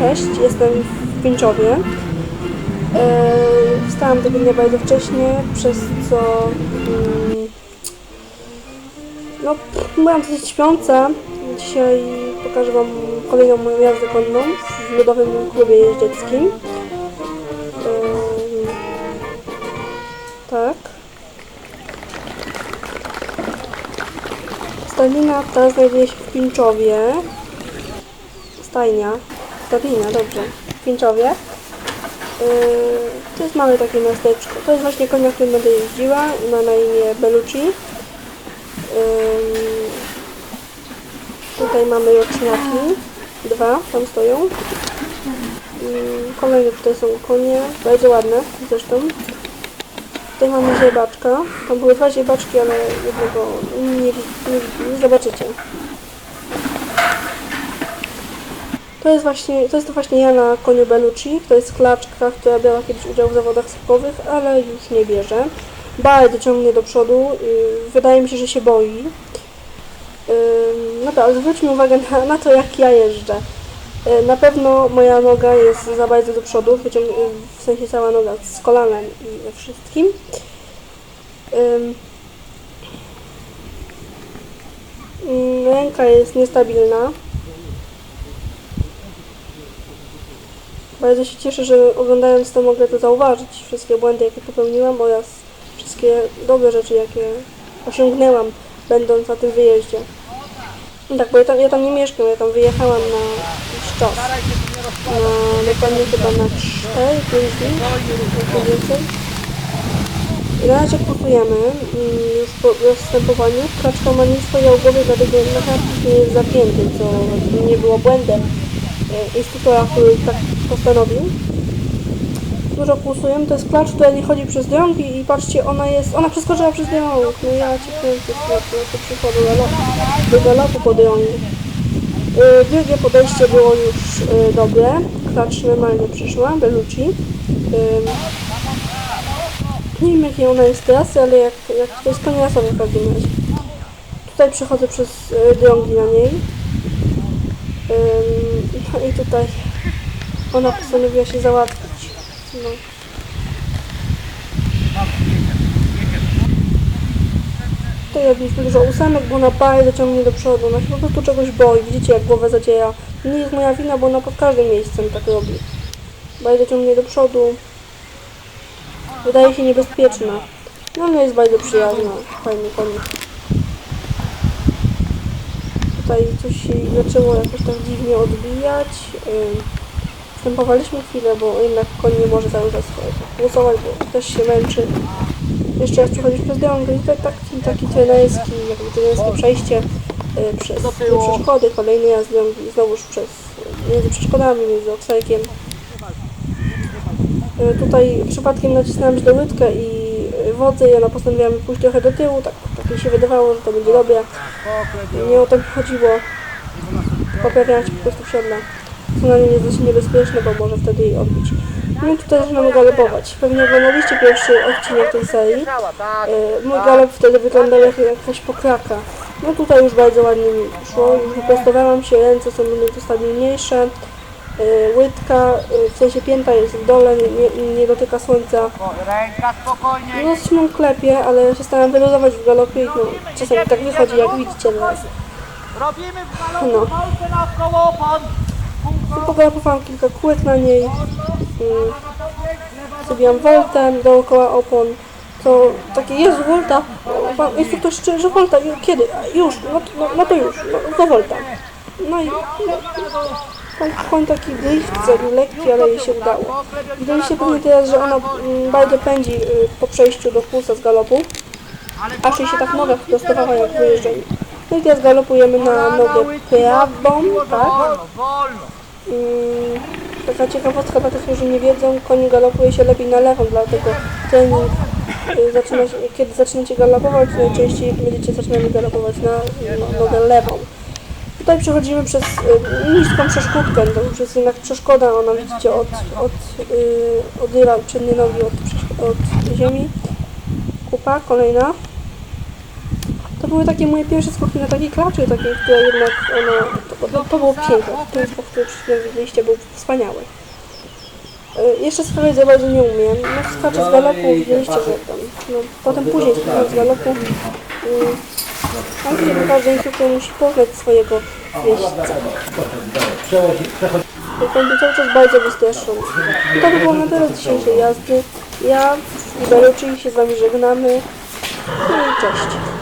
Cześć, jestem w Pięczowie. E, Wstałam tego dnia bardzo wcześnie, przez co mm, no, byłam dosyć śpiąca. Dzisiaj pokażę Wam kolejną moją jazdę konną w Ludowym Klubie Jeździeckim. Em, tak. Stalina ta znajduje się w Pińczowie. Stajnia. Stalina, dobrze. W Pińczowie. Yy, to jest małe takie miasteczko. To jest właśnie konia, którym będę jeździła. Ma na imię Belucci. Ym, tutaj mamy roczniaki. Dwa tam stoją. Ym, kolejne tutaj są konie. Bardzo ładne zresztą. Tutaj mamy ziebaczka. Tam były dwa ziebaczki, ale jednego nie, nie, nie zobaczycie. To jest właśnie, to jest właśnie ja na koniu Belucci. To jest klaczka, która brała kiedyś udział w zawodach skokowych, ale już nie bierze. Bardzo ciągnie do przodu. Wydaje mi się, że się boi. Ym, Naprawdę, zwróćmy uwagę na, na to, jak ja jeżdżę. Na pewno moja noga jest za bardzo do przodu, yy, w sensie cała noga z kolanem i we wszystkim. Ym, Ręka jest niestabilna. Bardzo się cieszę, że oglądając to mogę to zauważyć, wszystkie błędy, jakie popełniłam oraz wszystkie dobre rzeczy, jakie osiągnęłam, będąc na tym wyjeździe. No tak, bo ja tam, ja tam nie mieszkam, ja tam wyjechałam na jakiś czas. Na, dokładnie chyba na 4-5 dni, nie więcej. I na razie kupujemy mm, już po rozstępowaniu. Kraczka ma nic swojej głowie, dlatego naprawdę nie jest zapięty, co nie było błędem instruktora, który tak postanowił. Dużo kłusujemy, to jest klacz, która nie chodzi przez drągi i patrzcie, ona jest, ona przeskoczyła przez drąg. No ja cię kręcę, to przyszła do galopu, do po drągu. E, Drugie podejście było już e, dobre, klacz normalnie przyszła, Belucci. Ym, nie wiem jakiej ona jest ale jak, jak to jest konia rasowa w każdym razie. Tutaj przechodzę przez e, drągi na niej. Ym, no i tutaj ona postanowiła się załatwić. No. Tutaj robiliśmy dużo ósemek, bo ona bardzo ciągnie do przodu. Ona się po prostu czegoś boi. Widzicie jak głowę zadziera. Nie jest moja wina, bo ona pod każdym miejscem tak robi. Bardzo ciągnie do przodu. Wydaje się niebezpieczna. No ale jest bardzo przyjazna. Fajny konik. Tutaj coś się zaczęło jakoś tak dziwnie odbijać. Wstępowaliśmy chwilę, bo jednak koń nie może cały czas głosować, bo też się męczy. Jeszcze raz przechodzisz przez drogę i tutaj taki, taki trenerski, jakby trenerskie przejście y, przez przeszkody, kolejny jazd znowuż przez, między przeszkodami, między okserkiem. Y, Tutaj przypadkiem nacisnąłem źle łydkę i y, wodzę i ona postanowiła mi pójść trochę do tyłu, tak, tak się wydawało, że to będzie dobre. Nie o to mi chodziło. Poprawiałam po prostu w siodle. Co na niej jest dość niebezpieczne, bo może wtedy jej odbić. No i tutaj zaczynamy galopować. Pewnie oglądaliście pierwszy odcinek tej serii. Y, Mój galop wtedy wyglądał jak jakaś pokraka. No tutaj już bardzo ładnie mi szło, już wyprostowałam się, ręce są nieco stabilniejsze. Y, Łydka, y, w sensie pięta jest w dole, nie, nie, dotyka słońca. Ręka spokojnie. No mam klepie, ale się staram wyluzować w galopie i no, czasami tak wychodzi, jak widzicie teraz. Robimy w No. naokoło opon. I pogalopowałam kilka kółek na niej. Mm, Zrobiłam woltę dookoła opon. To takie jest wolta. Pan instruktor że wolta. Kiedy? Już, no, to- no, no to już, no, to wolta. No i koń, koń taki drift zrobił lekki, ale jej się udało. Widzieliście pewnie teraz, że ona mm, bardzo pędzi y, po przejściu do pulsa z galopu. Jej się tak noga prostowała jak wyjeżdżali. No i teraz galopujemy na nogę prawą, tak? Mm, Taka ciekawostka dla tych, którzy nie wiedzą, koń galopuje się lepiej na lewą, dlatego trening y, zaczyna się, kiedy zaczniecie galopować, najczęściej będziecie zaczynali galopować na no, nogę lewą. Tutaj przechodzimy przez y, niską przeszkódkę, to już jest jednak przeszkoda, ona widzicie od, od y, odyra przedniej nogi od, od ziemi. Kupa, kolejna. To były takie moje pierwsze skoki na takiej klaczy, takiej, która jednak ona bo to, to było piękne. Ten skok, który widzieliście, był wspaniały. E, Jeszcze skakać za bardzo nie umiem. No skaczę z galopu, widzieliście, że tam. No, potem później skakam z galopu. Mm, Kiedy każdy instruktor musi poznać swojego jeźdźca. Jak będę cały czas bardzo wystraszony. To by było na tyle dzisiejszej jazdy. Ja i Belucci się z Wami żegnamy. No i cześć.